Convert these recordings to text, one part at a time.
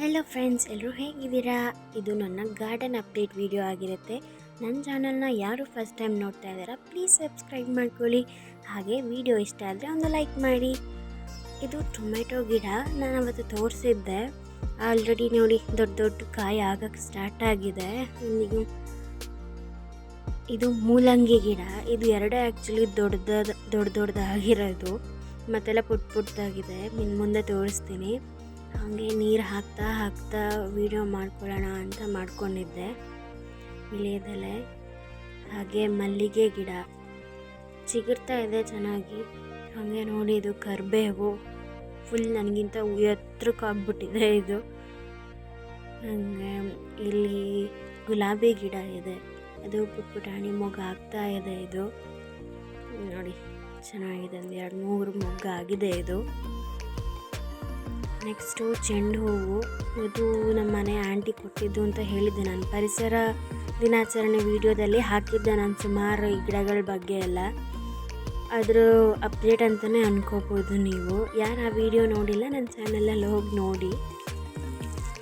Hello friends ಎಲ್ಲರೂ ಹೇಗಿದ್ದೀರಾ? ಇದು ನನ್ನ ಗಾರ್ಡನ್ ಅಪ್ಡೇಟ್ ವಿಡಿಯೋ ಆಗಿರುತ್ತೆ. ನನ್ನ ಚಾನಲ್ನ ಯಾರು ಫಸ್ಟ್ ಟೈಮ್ ನೋಡ್ತಾ ಇದ್ದಾರಾ ಪ್ಲೀಸ್ ಸಬ್ಸ್ಕ್ರೈಬ್ ಮಾಡ್ಕೊಳ್ಳಿ. ಹಾಗೆ ವಿಡಿಯೋ ಇಷ್ಟ ಆದರೆ ಒಂದು ಲೈಕ್ ಮಾಡಿ. ಇದು ಟೊಮೆಟೊ ಗಿಡ, ನಾನು ಅವತ್ತು ತೋರಿಸಿದ್ದೆ. ಆಲ್ರೆಡಿ ನೋಡಿ, ದೊಡ್ಡ ದೊಡ್ಡ ಕಾಯಿ ಆಗೋಕ್ಕೆ ಸ್ಟಾರ್ಟ್ ಆಗಿದೆ. ಇದು ಇದು ಮೂಲಂಗಿ ಗಿಡ. ಇದು ಎರಡೇ ಆ್ಯಕ್ಚುಲಿ ದೊಡ್ಡದ, ದೊಡ್ಡ ದೊಡ್ಡದಾಗಿರೋದು. ಮತ್ತೆಲ್ಲ ಪುಟ್ ಪುಟ್ಟದಾಗಿದೆ ಇನ್ನು ಮುಂದೆ ತೋರಿಸ್ತೀನಿ. ಹಾಗೆ ನೀರು ಹಾಕ್ತಾ ಹಾಕ್ತಾ ವೀಡಿಯೋ ಮಾಡ್ಕೊಳ್ಳೋಣ ಅಂತ ಮಾಡ್ಕೊಂಡಿದ್ದೆ. ಇಳಿಯದಲ್ಲೇ. ಹಾಗೆ ಮಲ್ಲಿಗೆ ಗಿಡ. ಚಿಗುರ್ತಾ ಇದೆ ಚೆನ್ನಾಗಿ. ಹಾಗೆ ನೋಡಿ ಇದು ಕರಿಬೇವು. ಫುಲ್ ನನಗಿಂತ ಎತ್ತರಕ್ಕಾಗ್ಬಿಟ್ಟಿದೆ ಇದು. ಹಾಗೆ ಇಲ್ಲಿ ಗುಲಾಬಿ ಗಿಡ ಇದೆ. ಅದು ಪುಟ್ ಪುಟಾಣಿ ಮೊಗ್ಗು ಆಗ್ತಾ ಇದೆ ಇದು. ನೋಡಿ, ಚೆನ್ನಾಗಿದೆ. ಒಂದು ಎರಡು ಮೂರು ಮೊಗ್ಗು ಆಗಿದೆ ಇದು. ನೆಕ್ಸ್ಟು ಚೆಂಡು ಹೂವು. ಇದು ನಮ್ಮ ಮನೆ ಆಂಟಿ ಕೊಟ್ಟಿದ್ದು ಅಂತ ಹೇಳಿದ್ದೆ ನಾನು. ಪರಿಸರ ದಿನಾಚರಣೆ ವಿಡಿಯೋದಲ್ಲಿ ಹಾಕಿದ್ದೆ ನಾನು ಸುಮಾರು ಈ ಗಿಡಗಳ ಬಗ್ಗೆ ಎಲ್ಲ. ಅದ್ರ ಅಪ್ಡೇಟ್ ಅಂತಲೇ ಅನ್ಕೋಬೋದು ನೀವು. ಯಾರು ಆ ವಿಡಿಯೋ ನೋಡಿಲ್ಲ ನನ್ನ ಚಾನಲಲ್ಲಿ ಹೋಗಿ ನೋಡಿ.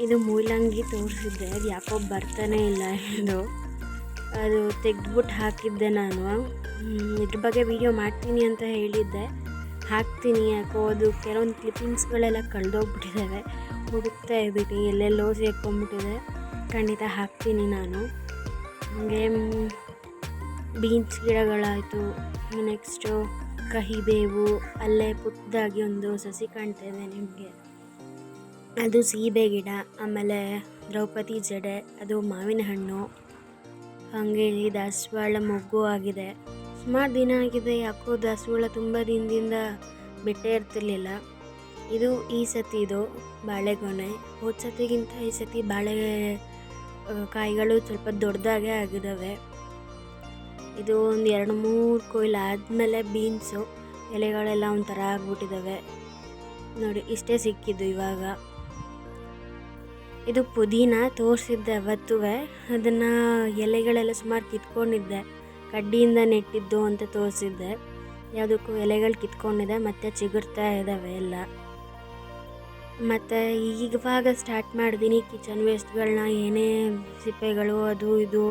ಇದು ಮೂಲಂಗಿ ತೋರಿಸಿದ್ದೆ, ಅದು ಯಾಕೋ ಬರ್ತಾನೆ ಇಲ್ಲ ಇದು ಅದು ತೆಗೆದ್ಬಿಟ್ಟು ಹಾಕಿದ್ದೆ ನಾನು. ಇದ್ರ ಬಗ್ಗೆ ವಿಡಿಯೋ ಮಾಡ್ತೀನಿ ಅಂತ ಹೇಳಿದ್ದೆ. ಹಾಕ್ತೀನಿ, ಯಾಕೋ ಅದು ಕೆಲವೊಂದು ಕ್ಲಿಪ್ಪಿಂಗ್ಸ್ಗಳೆಲ್ಲ ಕಳೆದೋಗ್ಬಿಟ್ಟಿದ್ದಾವೆ ಹುಡುಕ್ತಾ ಇದ್ದೀನಿ ಎಲ್ಲೆಲ್ಲೋ ಸೇರ್ಕೊಂಡ್ಬಿಟ್ಟಿದೆ. ಖಂಡಿತ ಹಾಕ್ತೀನಿ ನಾನು. ಹಾಗೆ ಬೀನ್ಸ್ ಗಿಡಗಳಾಯಿತು. ನೆಕ್ಸ್ಟು ಕಹಿಬೇವು, ಅಲ್ಲೇ ಪುಟ್ಟದಾಗಿ ಒಂದು ಸಸಿ ಕಾಣ್ತಾ ಇದೆ ನಿಮಗೆ. ಅದು ಸೀಬೆ ಗಿಡ, ಆಮೇಲೆ ದ್ರೌಪದಿ ಜಡೆ, ಅದು ಮಾವಿನ ಹಣ್ಣು. ಹಾಗೆ ದಾಸವಾಳ ಮೊಗ್ಗು ಆಗಿದೆ. ಸುಮಾರು ದಿನ ಆಗಿದೆ ಯಾಕೋ ದಾಸವಾಳ ತುಂಬ ದಿನದಿಂದ ಬಿಟ್ಟೇ ಇರ್ತಿರ್ಲಿಲ್ಲ. ಇದು ಈ ಸತಿ ಇದು ಬಾಳೆಗೊನೆ. ಹೋದ ಸತಿಗಿಂತ ಈ ಸತಿ ಬಾಳೆ ಕಾಯಿಗಳು ಸ್ವಲ್ಪ ದೊಡ್ಡದಾಗೆ ಆಗಿದ್ದಾವೆ ಇದು ಒಂದು ಎರಡು ಮೂರು ಕೊಯ್ಲು ಆದಮೇಲೆ ಬೀನ್ಸು, ಎಲೆಗಳೆಲ್ಲ ಒಂಥರ ಆಗ್ಬಿಟ್ಟಿದ್ದಾವೆ ನೋಡಿ, ಇಷ್ಟೇ ಸಿಕ್ಕಿದ್ದು ಇವಾಗ. ಇದು ಪುದೀನ ತೋರಿಸಿದ್ದೆ ಅವತ್ತುವೆ. ಅದನ್ನು ಎಲೆಗಳೆಲ್ಲ ಸುಮಾರು ಕಿತ್ಕೊಂಡಿದ್ದೆ. ಕಡ್ಡಿಯಿಂದ ನೆಟ್ಟಿದ್ದು ಅಂತ ತೋರಿಸಿದ್ದೆ. ಯಾವುದಕ್ಕೂ ಎಲೆಗಳು ಕಿತ್ಕೊಂಡಿದೆ, ಮತ್ತು ಚಿಗುರ್ತಾ ಇದ್ದಾವೆ ಎಲ್ಲ. ಮತ್ತು ಈಗವಾಗ ಸ್ಟಾರ್ಟ್ ಮಾಡಿದ್ದೀನಿ ಕಿಚನ್ ವೇಸ್ಟ್ಗಳನ್ನ ಏನೇ ಸಿಪ್ಪೆಗಳು, ಅದು ಇದು.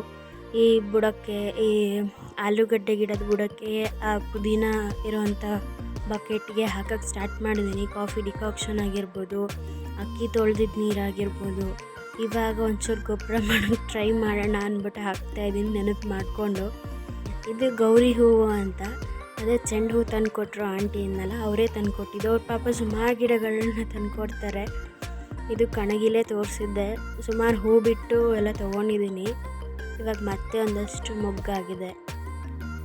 ಈ ಬುಡಕ್ಕೆ, ಈ ಆಲೂಗಡ್ಡೆ ಗಿಡದ ಬುಡಕ್ಕೆ, ಆ ಪುದೀನ ಇರೋವಂಥ ಬಕೆಟ್ಗೆ ಹಾಕಕ್ಕೆ ಸ್ಟಾರ್ಟ್ ಮಾಡಿದ್ದೀನಿ ಕಾಫಿ ಡಿಕಾಕ್ಷನ್ ಆಗಿರ್ಬೋದು, ಅಕ್ಕಿ ತೊಳೆದಿದ್ದ ನೀರಾಗಿರ್ಬೋದು ಇವಾಗ ಒಂಚೂರು ಗೊಬ್ಬರ ಮಾಡೋಕ್ಕೆ ಟ್ರೈ ಮಾಡೋಣ ಅಂದ್ಬಿಟ್ಟು ಹಾಕ್ತಾಯಿದ್ದೀನಿ ನೆನಪು ಮಾಡಿಕೊಂಡು. ಇದು ಗೌರಿ ಹೂವು ಅಂತ. ಅದೇ ಚೆಂಡು ಹೂ ತಂದು ಕೊಟ್ಟರು ಆಂಟಿ ಅವರೇ ತಂದು ಕೊಟ್ಟಿದ್ದು. ಅವ್ರ ಪಾಪ ಸುಮಾರು ಗಿಡಗಳನ್ನ ತಂದು ಕೊಡ್ತಾರೆ. ಇದು ಕಣಗಿಲೆ ತೋರಿಸಿದ್ದೆ. ಸುಮಾರು ಹೂ ಬಿಟ್ಟು ಎಲ್ಲ ತೊಗೊಂಡಿದ್ದೀನಿ ಇವಾಗ ಮತ್ತೆ ಒಂದಷ್ಟು ಮೊಗ್ಗಾಗಿದೆ.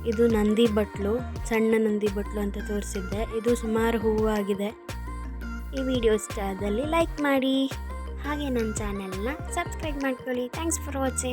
ಇದು ನಂದಿ ಬಟ್ಲು, ಸಣ್ಣ ನಂದಿ ಬಟ್ಲು ಅಂತ ತೋರಿಸಿದ್ದೆ. ಇದು ಸುಮಾರು ಹೂವು ಆಗಿದೆ. ಈ ವಿಡಿಯೋ ಇಷ್ಟ ಆದಲ್ಲಿ ಲೈಕ್ ಮಾಡಿ. ಹಾಗೆ ನನ್ನ ಚಾನೆಲ್ನ ಸಬ್ಸ್ಕ್ರೈಬ್ ಮಾಡ್ಕೊಳ್ಳಿ. Thanks for watching